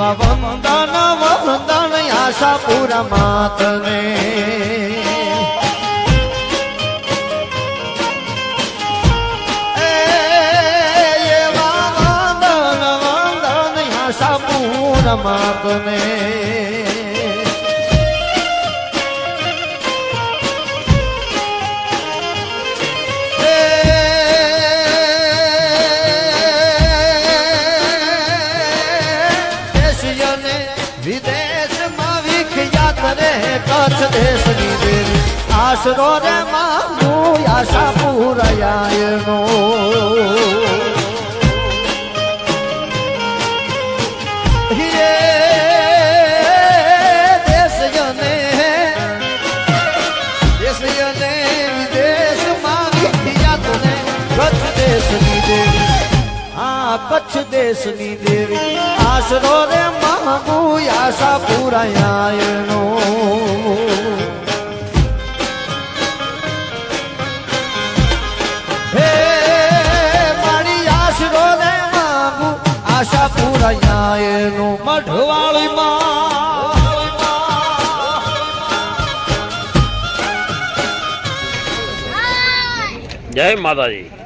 એવા વંદન વંદન આશાપુરા માતને. એવા વંદન વંદન આશાપુરા માતને. વિદેશમાં વિખ્યાત રે કચ્છ દેશની દેવી આશરો રે માંગુ આશા પૂરાયાયનો. દેશીયને કચ્છ દેશની દેવી. આશરો રે માંગુ આશા પુરાયણો હે મારી આશરો રે માંગુ આશા પુરાયણો મઢવાળી માં જય માતાજી.